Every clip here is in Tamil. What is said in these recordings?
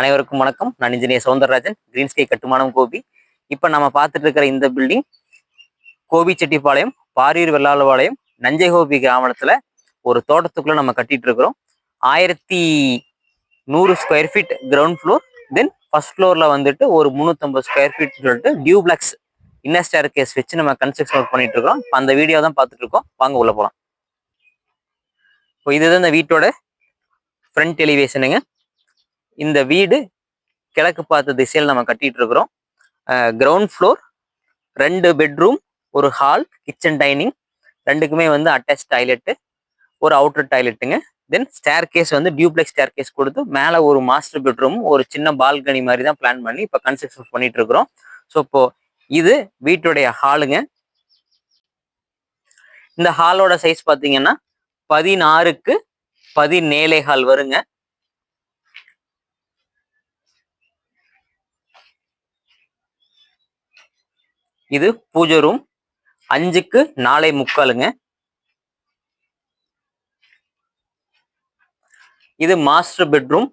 அனைவருக்கும் வணக்கம். நான் இன்ஜினியர் சவுந்தரராஜன் கிரீன் ஸ்கை கட்டுமானம் கோபி. இப்போ நம்ம பார்த்துட்டு இருக்கிற இந்த பில்டிங் கோபி செட்டிப்பாளையம் பாரியூர் வெள்ளாளபாளையம் நஞ்சை கோபி கிராமத்துல ஒரு தோட்டத்துக்குள்ளே நம்ம கட்டிட்டு இருக்கிறோம். ஆயிரத்தி நூறு square feet ground floor then first ஃப்ளோர்ல வந்துட்டு ஒரு முந்நூற்றம்பது ஸ்கொயர் ஃபீட் சொல்லிட்டு டியூப்ளெக்ஸ் இன்னர் ஸ்டேர் கேஸ் வச்சு நம்ம கன்ஸ்ட்ரக்ஷன் ஒர்க் பண்ணிட்டு இருக்கிறோம். இப்போ அந்த வீடியோ தான் பார்த்துட்டு இருக்கோம். வாங்க உள்ள போகலாம் இப்போ இதுதான் இந்த வீட்டோட ஃப்ரண்ட் எலிவேஷனுங்க இந்த வீடு கிழக்கு பார்த்த திசையில் நம்ம கட்டிட்டு இருக்கிறோம். கிரவுண்ட் ஃப்ளோர் ரெண்டு பெட்ரூம் ஒரு ஹால் கிச்சன் டைனிங் ரெண்டுக்குமே வந்து அட்டாச் டாய்லெட்டு ஒரு அவுட்டர் டாய்லெட்டுங்க தென் ஸ்டேர் கேஸ் வந்து டியூப்ளெக்ஸ் ஸ்டேர் கேஸ் கொடுத்து மேலே ஒரு மாஸ்டர் பெட்ரூம் ஒரு சின்ன பால்கனி மாதிரி தான் பிளான் பண்ணி இப்போ கன்ஸ்ட்ரக்ஷன் பண்ணிட்டு இருக்கிறோம். ஸோ இப்போ இது வீட்டுடைய ஹாலுங்க இந்த ஹாலோட சைஸ் பார்த்தீங்கன்னா பதினாறுக்கு பதினேழே ஹால் வருங்க. இது பூஜை ரூம் அஞ்சுக்கு நாலே முக்காலுங்க. இது மாஸ்டர் பெட்ரூம்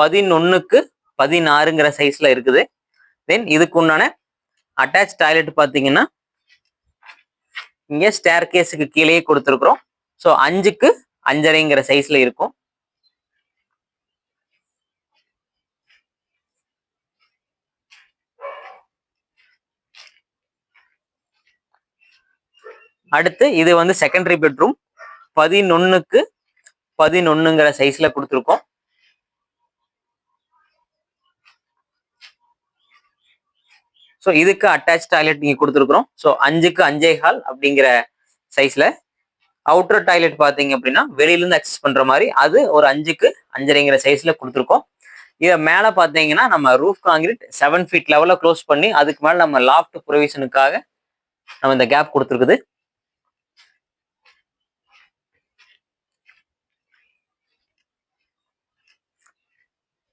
பதினொன்னுக்கு பதினாறுங்கிற சைஸ்ல இருக்குது. தென் இதுக்கு உண்டான அட்டாச் டாய்லெட் பார்த்தீங்கன்னா இங்க ஸ்டேர் கேஸுக்கு கீழேயே கொடுத்துருக்குறோம். ஸோ அஞ்சுக்கு அஞ்சரைங்கிற சைஸ்ல இருக்கும். அடுத்து இது வந்து செகண்டரி பெட்ரூம் பதினொன்னுக்கு பதினொன்னுங்கிற சைஸ்ல கொடுத்துருக்கோம். ஸோ இதுக்கு அட்டாச் டாய்லெட் நீங்க கொடுத்துருக்குறோம். ஸோ அஞ்சுக்கு அஞ்சே ஹால் அப்படிங்கிற சைஸ்ல அவுட்டர் டாய்லெட் பார்த்தீங்க அப்படின்னா வெளியிலேருந்து அக்சஸ் பண்ற மாதிரி அது ஒரு அஞ்சுக்கு அஞ்சரைங்கிற சைஸ்ல கொடுத்துருக்கோம். இதை மேலே பார்த்தீங்கன்னா நம்ம ரூஃப் காங்கிரீட் செவன் ஃபீட் லெவலில் க்ளோஸ் பண்ணி அதுக்கு மேலே நம்ம லாஃப்ட் ப்ரொவிஷனுக்காக நம்ம இந்த கேப் கொடுத்துருக்குது.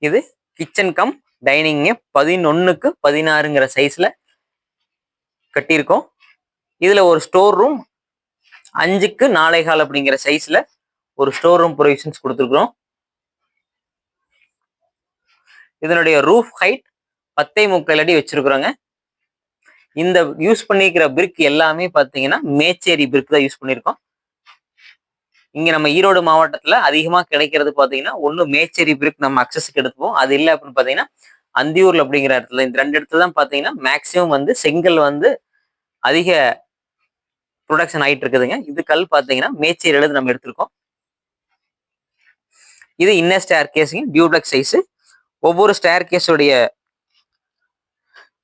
இது கிச்சன் கம் டைனிங்கு பதினொன்னுக்கு பதினாறுங்கிற சைஸ்ல கட்டியிருக்கோம். இதுல ஒரு ஸ்டோர் ரூம் அஞ்சுக்கு நாளை கால் அப்படிங்கிற சைஸ்ல ஒரு ஸ்டோர் ரூம் ப்ரொவிஷன்ஸ் கொடுத்துருக்குறோம். இதனுடைய ரூஃப் ஹைட் பத்தே முக்கால் அடி வச்சிருக்கிறோங்க. இந்த யூஸ் பண்ணிக்கிற பிரிக் எல்லாமே பார்த்தீங்கன்னா மேச்சேரி பிரிக் தான் யூஸ் பண்ணியிருக்கோம். இங்க நம்ம ஈரோடு மாவட்டத்துல அதிகமா கிடைக்கிறது பாத்தீங்கன்னா ஒண்ணு மேச்சேரி பிரிக் நம்ம அக்சஸ்க்கு எடுத்துப்போம். அது இல்லை அப்படின்னு பாத்தீங்கன்னா அந்தியூர்ல அப்படிங்கிற இடத்துல இந்த ரெண்டு இடத்துல தான் பாத்தீங்கன்னா மேக்சிமம் வந்து செங்கல் வந்து அதிக ப்ரொடக்ஷன் ஆயிட்டு இருக்குதுங்க. இது கல் பாத்தீங்கன்னா மேச்சேரி எழுது நம்ம எடுத்திருக்கோம். இது இன்னர் ஸ்டேர் கேஸுங்க டியூப்ளெக்ஸ் சைஸ் ஒவ்வொரு ஸ்டேர் கேஸுடைய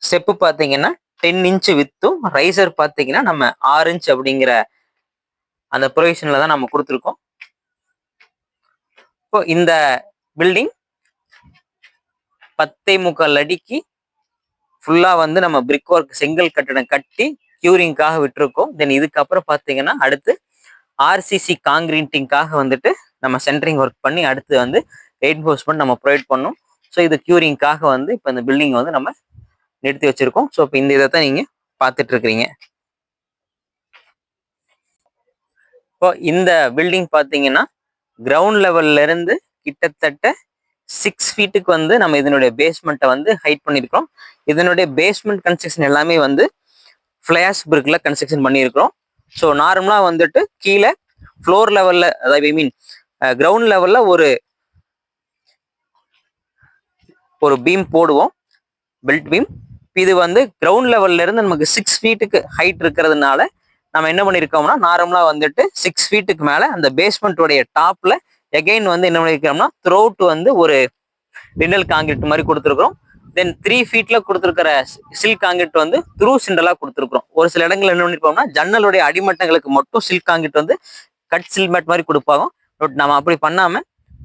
ஸ்டெப்பு பார்த்தீங்கன்னா டென் இன்ச் வித்தும் ரைசர் பார்த்தீங்கன்னா நம்ம ஆறு இன்ச் அப்படிங்கிற அந்த ப்ரொவிஷன்ல தான் நம்ம கொடுத்துருக்கோம். இப்போ இந்த பில்டிங் பத்தை முக்கால் அடிக்கு ஃபுல்லா வந்து நம்ம பிரிக் ஒர்க் செங்கல் கட்டடம் கட்டி கியூரிங்காக விட்டுருக்கோம். தென் இதுக்கப்புறம் பார்த்தீங்கன்னா அடுத்து ஆர்சிசி காங்கிரீட்டிங்காக வந்துட்டு நம்ம சென்டரிங் ஒர்க் பண்ணி அடுத்து வந்து ரெயின்ஃபோர்ஸ்மெண்ட் நம்ம ப்ரொவைட் பண்ணோம். ஸோ இது கியூரிங்காக வந்து இப்போ இந்த பில்டிங் வந்து நம்ம நிறுத்தி வச்சிருக்கோம். ஸோ இப்போ இந்த இதை தான் நீங்கள் பார்த்துட்டு இருக்கிறீங்க இப்போ இந்த பில்டிங் பார்த்தீங்கன்னா கிரவுண்ட் லெவல்ல இருந்து கிட்டத்தட்ட சிக்ஸ் ஃபீட்டுக்கு வந்து நம்ம இதனுடைய பேஸ்மெண்ட்டை வந்து ஹைட் பண்ணியிருக்கிறோம். இதனுடைய பேஸ்மெண்ட் கன்ஸ்ட்ரக்ஷன் எல்லாமே வந்து ஃபிளாஷ் பிரிக்கில் கன்ஸ்ட்ரக்ஷன் பண்ணியிருக்கிறோம். ஸோ நார்மலாக வந்துட்டு கீழே ஃப்ளோர் லெவல்ல அதாவது ஐ மீன் கிரவுண்ட் லெவல்ல ஒரு ஒரு பீம் போடுவோம். பெல்ட் பீம் இது வந்து கிரவுண்ட் லெவல்ல இருந்து நமக்கு சிக்ஸ் ஃபீட்டுக்கு ஹைட் இருக்கிறதுனால நம்ம என்ன பண்ணியிருக்கோம்னா நார்மலாக வந்துட்டு சிக்ஸ் ஃபீட்டுக்கு மேலே அந்த பேஸ்மெண்ட்டோடைய டாப்ல எகைன் வந்து என்ன பண்ணியிருக்கோம்னா த்ரோட் வந்து ஒரு லிண்டல் காங்கிரீட் மாதிரி கொடுத்துருக்குறோம். தென் த்ரீ ஃபீட்ல கொடுத்துருக்கிற சில்க் காங்கிரீட் வந்து த்ரூ சிண்டலா கொடுத்துருக்குறோம். ஒரு சில இடங்கள் என்ன பண்ணிருப்போம்னா ஜன்னலுடைய அடிமட்டங்களுக்கு மட்டும் சில்க் காங்கிரீட் வந்து கட் சில்மேட் மாதிரி கொடுப்பாங்க. பட் நம்ம அப்படி பண்ணாம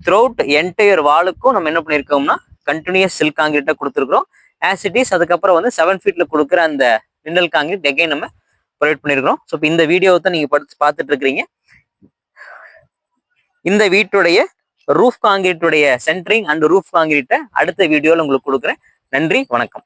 த்ரோட் என்டையர் வாலுக்கும் நம்ம என்ன பண்ணியிருக்கோம்னா கண்டினியூஸ் சில்க் காங்கிரீட்டை கொடுத்துருக்குறோம். ஆஸ் இட் இஸ் அதுக்கப்புறம் வந்து செவன் ஃபீட்ல கொடுக்குற அந்த லிண்டல் காங்கிரீட் எகைன் நம்ம ப்ரொவைட் பண்ணியிருக்கிறோம் ஸோ இப்போ இந்த வீடியோவை தான் நீங்கள் படிச்சு பார்த்துட்டு இருக்கிறீங்க இந்த வீட்டுடைய ரூஃப் காங்கிரீட்டுடைய சென்ட்ரிங் அண்ட் ரூஃப் காங்கிரீட்டை அடுத்த வீடியோவில் உங்களுக்கு கொடுக்குறேன். நன்றி வணக்கம்.